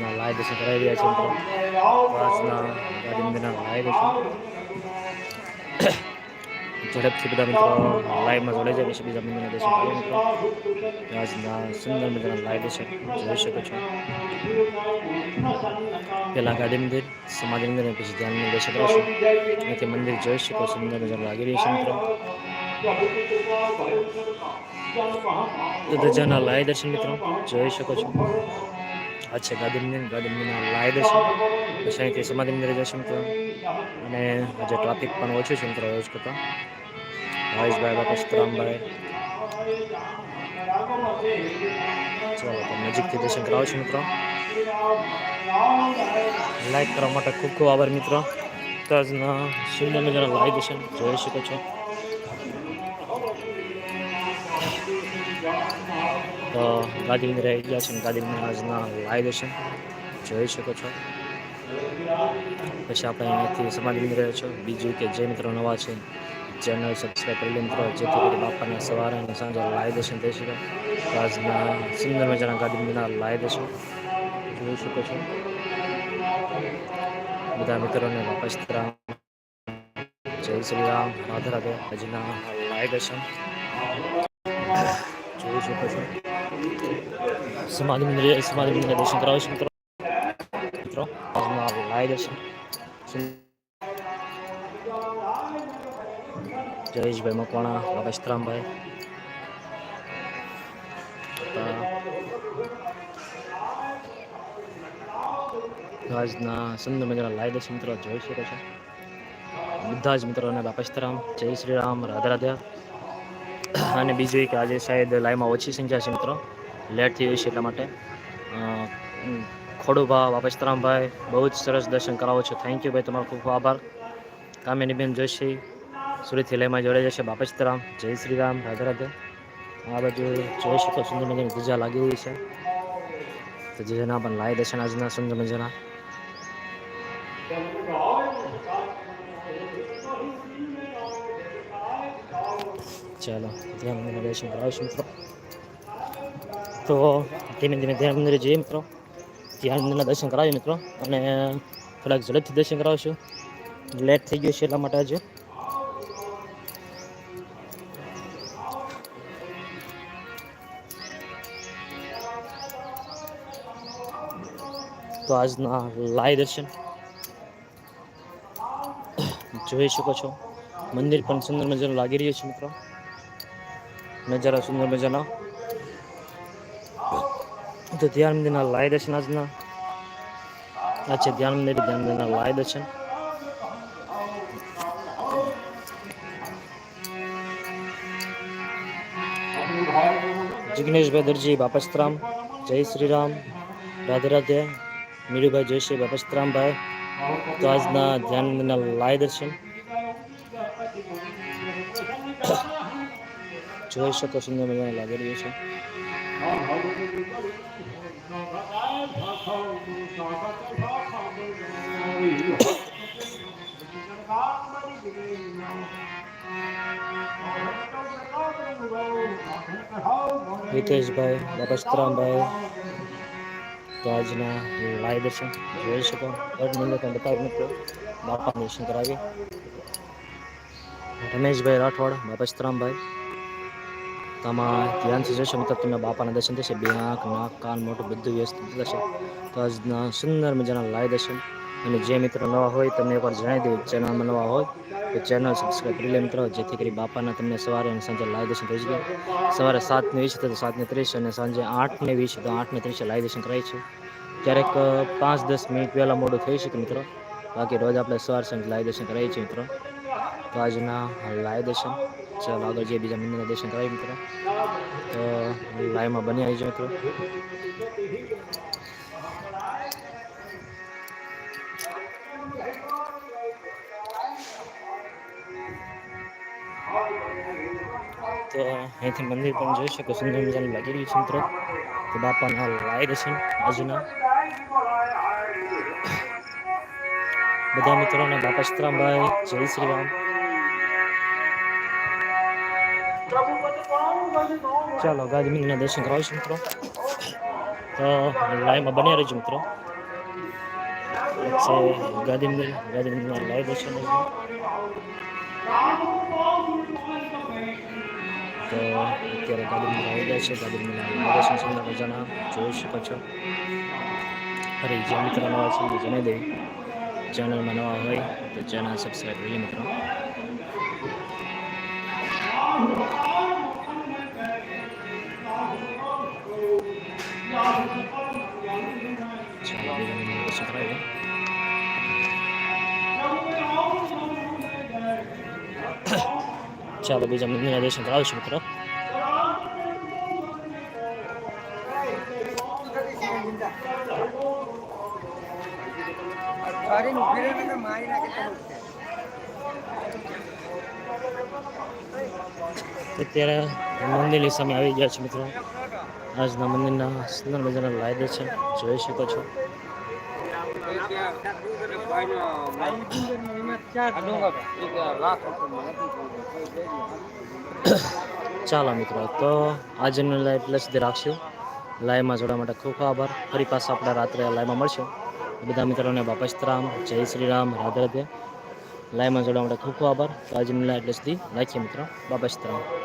આજના લાય દર્શન કરાવી રહ્યા છે મિત્રો. આજના ગાંધી મંદિરના લાય દર્શન ઝડપથી બધા મિત્રો લાઈવમાં જોડાઈ જાય, પછી બીજા મંદિરના દર્શન કરે મિત્રો. આજના સુંદર મજાના લાઈવ દર્શન જોઈ શકો છો. પહેલાં ગાંધી મંદિર સમાધિ મંદિર અને પછી ધ્યાન મંદિર દર્શન કરશો અહીંથી મંદિર જોઈ શકો, સુંદર મજાનું લાગી રહ્યું છે મિત્રો. ધજાના લાય દર્શન મિત્રો, જોઈ શકો છો. છે ગાંધી મંદિર ગાંધી મંદિરના લાય દર્શન. પછી અહીંથી સમાધિ મંદિરે જશે મિત્રો. અને આજે ટ્રાફિક પણ ઓછું છે મિત્રો રોજ કરતાં. ભાવેશભાઈ બાપા સીતરામભાઈ. ચાલો, તો નજીકથી દર્શન કરાવો છો મિત્રો. લાઈક કરવા માટે ખૂબ ખૂબ આભાર મિત્રો. તો આજના સુંદર મજાના લાઈવ દર્શન જોઈ શકો છો. તો રહી ગયા છે અને ગાંધી આજના લાઈવ દેશે જોઈ શકો છો. પછી આપણે અહીંયાથી સમાધિ રહ્યો છો. બીજું કે જે મિત્રો નવા છે ચેનલ સબસ્ક્રાઈબ કરી લે મિત્રો. જેથી કરી બાપાને સવારે અને સાંજે લાવી દર્શન થઈ શકે. આજના સુંદર મજાના ગાંધી મંદિરના લાઈવ દેશો જોઈ શકો છો. બધા મિત્રોને વાપસ જય શ્રી રામ. રાધે રાધે. આજના લાઈવ દર્શન જોઈ શકો છો. સમાધિ મંદિર સમાધિ મંદિરે દર્શન કરાવે છે મિત્રો મિત્રો લાઈવ દર્શન જયેશભાઈ મકવાણા બાબા સીતરામભાઈ આજના સુંદર મજાના લાઈ દર્શન મિત્રો જોઈ શકો છો બધા જ મિત્રોને બાપા જય શ્રી રામ રાધા રાધા અને બીજું કે આજે શાયદ લાઈવમાં ઓછી સંખ્યા છે મિત્રો. લેટ થઈ છે એટલા માટે. ખોડુભા બાપા સીતારામભાઈ બહુ જ સરસ દર્શન કરાવો છો. થેન્ક યુ ભાઈ, તમારો ખૂબ ખૂબ આભાર. કામિનીબેન જોશી, સુરતથી લયમાં જોડાઈ જશે. બાપા જય શ્રી રામ. રાધે રાધે. આ બધું જોઈ શકો સુંદર મજાની પૂજા લાગી રહી છે. તો જેના પણ લાય દર્શન, આજના સુંદર મજાના. ચાલો, ધ્યાન મંદિરના દર્શન કરાવીશું મિત્રો. તો ધીમે ધીમે ધ્યાન મંદિરે જઈએ મિત્રો. ધ્યાન મંદિરના દર્શન કરાવીએ મિત્રો. અને થોડાક ઝડપથી દર્શન કરાવશું. લેટ થઈ ગયું છે એટલા માટે આજે. તો આજના લાય દર્શન. જોઈ શકો છો. મંદિર પણ સુંદર મજાનું લાગી રહ્યું છે મિત્રો. નજારા સુંદર મજાના તો ધ્યાન મંદિરના લાય દર્શન આજના આ છે ધ્યાન મંદિર ધ્યાન મંદિરના લાય દર્શન જિગ્નેશભાઈ દરજી બાપસ્તરામ જય શ્રી રામ રાધે રાધે મીરુભાઈ જોશી બાપસ્તરામભાઈ તો આજના ધ્યાન મંદિરના લાય દર્શન જોઈ શકો સુંદર મજાનું લાગી રહ્યું છે. હિતેશભાઈ, બાપસ્તરામભાઈ તો આજના લાઈવ દર્શન જોઈ શકો. એક મિનિટ તમે બતાવી મિત્રો. બાપા દર્શન કરાવી રમેશભાઈ રાઠોડ, બાપસ્તરામભાઈ. તમારા ધ્યાનથી જશો મતલબ તમને બાપાના દર્શન થશે, બે આંખ, નાક, કાન મોટું બધું વ્યસ્ત થશે. તો આજના સુંદર મજાના લાઈવ દર્શન. અને જે મિત્રો નવા હોય, તમને એકવાર જણાવી દઉં, ચેનલમાં નવા હોય, તો ચેનલ સબસ્ક્રાઈબ કરી લે મિત્રો. જેથી કરી બાપાના તમને સવારે અને સાંજે લાઈવ દર્શન થઈ જાય સવારે સાતને વીસ તો સાતને ત્રીસ અને સાંજે આઠને વીસ તો આઠને ત્રીસે લાઈવ દર્શન કરાય છે. ક્યારેક પાંચ, દસ મિનિટ પહેલાં મોડું થઈ શકે મિત્રો. બાકી રોજ આપણે સવાર સાંજ લાઈવ દર્શન કરાવીએ છીએ મિત્રો. તો આજના લાઈવ દર્શન. ચાલો આગળ બીજા મંદિરના દર્શન કરાવી મિત્રો. તો લાઈવમાં બની આવી મિત્રો. તો અહીંથી મંદિર પણ જોઈ શકો, સુંદર મજાનું લાગી રહ્યું છે મિત્રો. તો બાપાના લાય દર્શન બાજુના. બધા મિત્રોને બાપા સીતરામભાઈ જય શ્રી રામ. ચાલો ગાજમીના દર્શન કરાવું છું મિત્રો. તો લાઈવમાં બન્યા રહેજો મિત્રો. ગાદી મિલમાં લાઈવ દર્શન તો અત્યારે મિલ આવી ગયા છે. લાઈવ દર્શન સુંદર મજાના જોઈ શકો છો. અરે, જે મિત્રો નવા છે જણાવી દઈ ચેનલમાં નવા હોય તો ચેનલ સબસ્ક્રાઈબ કરીએ મિત્રો. ચાલો બીજા મંદિરના દર્શન કરાવશું મિત્રો અત્યારે મંદિરની સામે આવી ગયા છે મિત્રો આજના મંદિરના સુંદર મજાના લાય છે. જોઈ શકો છો. ચાલો મિત્રો, તો આજનો લાઈવ પ્લસ સુધી રાખશું. લાઈવમાં જોડવા માટે ખૂબ ખૂબ આભાર. ફરી પાછા આપણે રાત્રે લાઈવમાં મળશું. બધા મિત્રોને બાપસ્તરામ જય શ્રી રામ, રાધે રાધે. લાઈવમાં જોડવા માટે ખૂબ ખૂબ આભાર. તો આજનો લાઈવ એટલે સુધી રાખીએ મિત્રો. બાપસ્તરામ